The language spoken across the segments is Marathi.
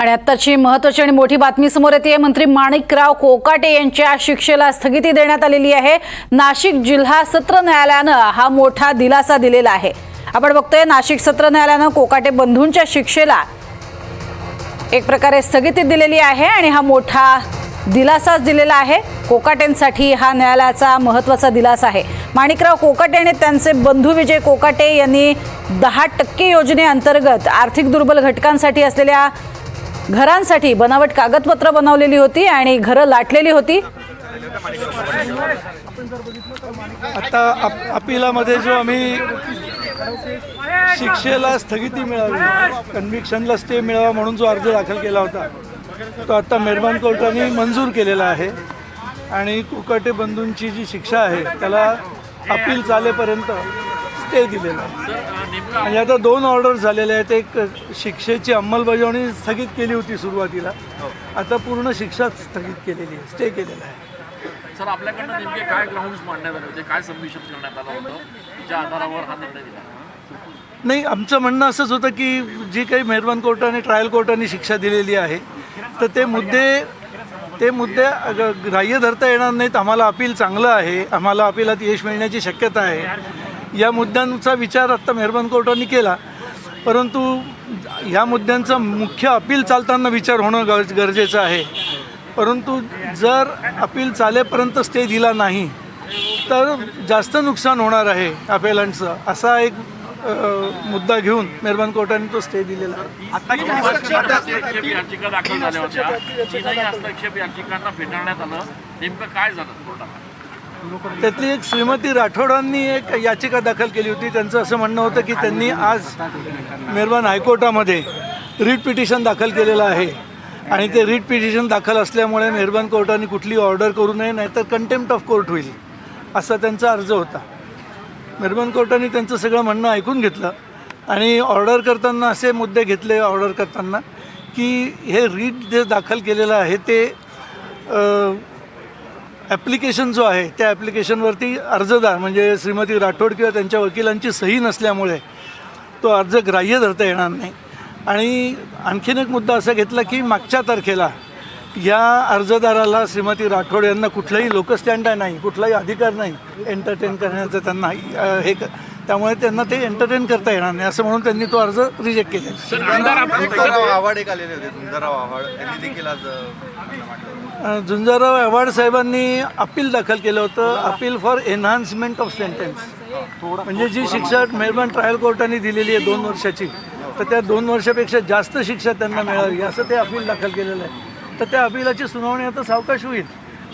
आणि आत्ताची महत्वाची आणि मोठी बातमी समोर येते. मंत्री माणिकराव कोकाटे यांच्या शिक्षेला स्थगिती देण्यात आलेली आहे. नाशिक जिल्हा सत्र न्यायालयानं हा मोठा दिलासा दिलेला आहे. आपण बघतोय नाशिक सत्र न्यायालयानं कोकाटे बंधूंच्या शिक्षेला एक प्रकारे स्थगिती दिलेली आहे आणि हा मोठा दिलासाच दिलेला आहे. कोकाटेंसाठी हा न्यायालयाचा महत्त्वाचा दिलासा आहे. माणिकराव कोकाटे आणि त्यांचे बंधू विजय कोकाटे यांनी दहा टक्के योजनेअंतर्गत आर्थिक दुर्बल घटकांसाठी असलेल्या घरांसाठी बनावट कागदपत्र बनवलेली होती आणि घरं लाटलेली होती. आता अप अपिलामध्ये जो आम्ही शिक्षेला स्थगिती मिळावी कन्व्हिक्शनला स्टे मिळावा म्हणून जो अर्ज दाखल केला होता तो आता मेहरबान कोर्टाने मंजूर केलेला आहे. आणि कुकाटे बंधूंची जी शिक्षा आहे त्याला अपील चालेपर्यंत स्टे दिलेला. आहे म्हणजे आता दोन ऑर्डर झालेले आहेत. एक शिक्षेची अंमलबजावणी स्थगित केली होती सुरुवातीला. आता पूर्ण शिक्षा स्थगित केलेली आहे. स्टे केलेला आहे. सर आपल्याकडनं नेमके काय ग्राउंड्स मांडण्यात आले होते? काय सबमिशन करण्यात आलं होतं? ज्या आधारावर हा निर्णय दिला. नाही आमचं म्हणणं असंच होतं की जी काही मेहरबान कोर्टाने ट्रायल कोर्टाने शिक्षा दिलेली आहे तर ते मुद्दे ते मुद्दे ग्राह्य धरता येणार नाहीत. आम्हाला अपील चांगलं आहे. आम्हाला अपीलात यश मिळण्याची शक्यता आहे. या मुद्द्यांचा विचार आत्ता मेहरबान कोर्टाने केला. परंतु ह्या मुद्द्यांचा मुख्य अपील चालताना विचार होणं गर गरजेचं आहे. परंतु जर अपील चालेपर्यंत स्टे दिला नाही तर जास्त नुकसान होणार आहे अपेलांचं असा एक मुद्दा घेऊन मेहरबान कोर्टाने तो स्टे दिलेला. हस्तक्षेप याचिका दाखल झाल्या होत्या हस्तक्षेप याचिकांना फेटाळण्यात आलं? नेमकं काय झालं कोर्टाला? त्यातली एक श्रीमती राठोडांनी एक याचिका दाखल केली होती. त्यांचं असं म्हणणं होतं की त्यांनी आज मेरबान हायकोर्टामध्ये रीट पिटिशन दाखल केलेलं आहे. आणि ते रीट पिटिशन दाखल असल्यामुळे मेहरबान कोर्टाने कुठली ऑर्डर करू नये नाहीतर कंटेम्प्ट ऑफ कोर्ट होईल असा त्यांचा अर्ज होता. मेहरबान कोर्टाने त्यांचं सगळं म्हणणं ऐकून घेतलं आणि ऑर्डर करताना असे मुद्दे घेतले ऑर्डर करताना की हे रीट जे दाखल केलेलं आहे ते ॲप्लिकेशन जो आहे त्या ॲप्लिकेशनवरती अर्जदार म्हणजे श्रीमती राठोड किंवा त्यांच्या वकिलांची सही नसल्यामुळे तो अर्ज ग्राह्य धरता येणार नाही. आणि आणखीन एक मुद्दा असा घेतला की मागच्या तारखेला या अर्जदाराला श्रीमती राठोड यांना कुठलाही लोकस्टँड नाही कुठलाही अधिकार नाही एंटरटेन करण्याचं त्यांना हे क- त्यामुळे त्यांना ते एंटरटेन करता येणार नाही असं म्हणून त्यांनी तो अर्ज रिजेक्ट केला. आव्हाड एक आलेले होते सुंदरराव आव्हाड. त्यांनी देखील आज अ, मांडलं. अ, झुंजारराव आव्हाड साहेबांनी अपील दाखल केलं होतं. Appeal for enhancement of sentence म्हणजे जी शिक्षा मेहरबान ट्रायल कोर्टाने दिलेली आहे दोन वर्षाची तर त्या दोन वर्षापेक्षा जास्त शिक्षा त्यांना मिळावी असं ते अपील दाखल केलेलं आहे. तर त्या अपिलाची सुनावणी आता सावकाश होईल.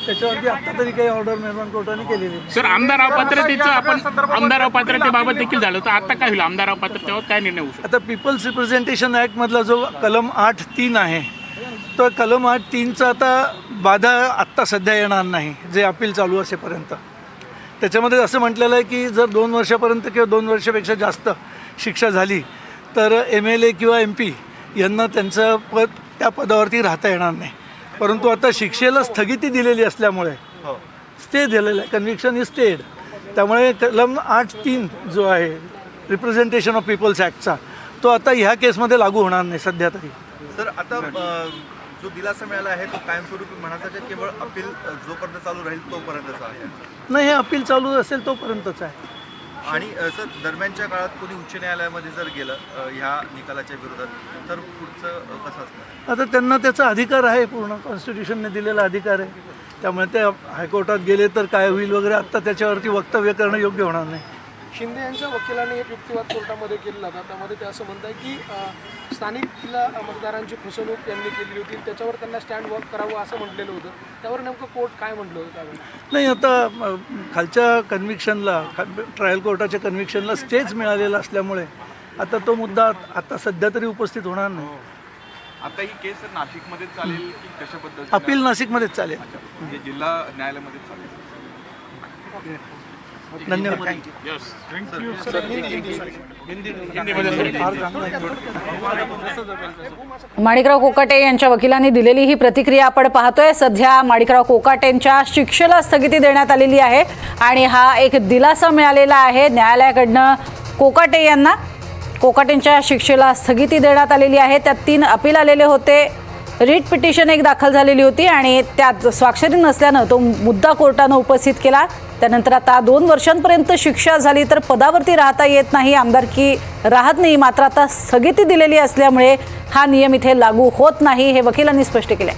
त्याच्यावरती आत्ता तरी काही ऑर्डर मेहरबान कोर्टाने केलेली आहे सर आमदार पात्रतेचं आपण आमदार पात्रतेबाबत देखील झालं तर आता काय होईल? आमदार पात्रतेवर काय निर्णय होऊ आता पीपल्स रिप्रेझेंटेशन ॲक्टमधला जो कलम आठ तीन आहे तो कलम आठ तीनचा आता बाधा आत्ता सध्या येणार नाही जे अपील चालू असेपर्यंत. त्याच्यामध्ये असं म्हटलेलं आहे की जर दोन वर्षापर्यंत किंवा दोन वर्षापेक्षा जास्त शिक्षा झाली तर एम एल ए किंवा एम पी यांना त्यांचं पद त्या पदावरती राहता येणार नाही. परंतु आता शिक्षेला स्थगिती दिलेली असल्यामुळे स्टे दिलेलं आहे. कन्व्हिक्शन इज स्टेड त्यामुळे कलम आठ तीन जो आहे रिप्रेझेंटेशन ऑफ पीपल्स ॲक्टचा तो आता ह्या केसमध्ये लागू होणार नाही सध्या तरी. सर आता जो दिलासा मिळाला आहे तो कायमस्वरूपी म्हणायचा की केवळ अपील जोपर्यंत चालू राहील तोपर्यंतचा आहे? नाही हे अपील चालू असेल तोपर्यंतच आहे. आणि सर दरम्यानच्या काळात कोणी उच्च न्यायालयामध्ये जर गेलं ह्या निकालाच्या विरोधात तर पुढचं कसं असणार? आता त्यांना त्याचा अधिकार आहे पूर्ण कॉन्स्टिट्यूशनने दिलेला अधिकार आहे. त्यामुळे ते हायकोर्टात गेले तर काय होईल वगैरे आत्ता त्याच्यावरती वक्तव्य करणं योग्य होणार नाही. शिंदे यांच्या वकिलाने एक युक्तिवाद कोर्टामध्ये केलेला होता. त्यामध्ये ते असं म्हणत आहे की स्थानिक जिल्हा मतदारांची फसवणूक त्यांनी केली होती. त्याच्यावर त्यांना स्टँड वर्क करावं असं म्हटलेलं होतं. त्यावर नेमकं कोर्ट काय म्हटलं होतं नाही आता खालच्या कन्व्हिक्शनला ट्रायल कोर्टाच्या कन्व्हिक्शनला स्टेच मिळालेला असल्यामुळे आता तो मुद्दा आता सध्या तरी उपस्थित होणार नाही. आता ही केस नाशिकमध्ये चालेल की कशा पद्धतीने? अपील नाशिकमध्येच चालेल. म्हणजे जिल्हा न्यायालयामध्ये चालेल. धन्यवाद. माणिकराव कोकाटे यांच्या वकिलांनी दिलेली ही प्रतिक्रिया आपण पाहतोय. सध्या माणिकराव कोकाटेंच्या शिक्षेला स्थगिती देण्यात आलेली आहे आणि हा एक दिलासा मिळालेला आहे. न्यायालयाकडनं कोकाटे यांना कोकाटेंच्या शिक्षेला स्थगिती देण्यात आलेली आहे. त्यात तीन अपील आलेले होते. रिट पिटिशन एक दाखल झालेली होती आणि त्यात स्वाक्षरी नसल्यानं तो मुद्दा कोर्टानं उपस्थित केला. त्यानंतर आता दोन वर्षांपर्यंत शिक्षा झाली तर पदावरती राहता येत नाही. आमदारकी राहत नाही मात्र आता स्थगिती दिलेली असल्यामुळे हा नियम इथे लागू होत नाही हे वकिलांनी स्पष्ट केले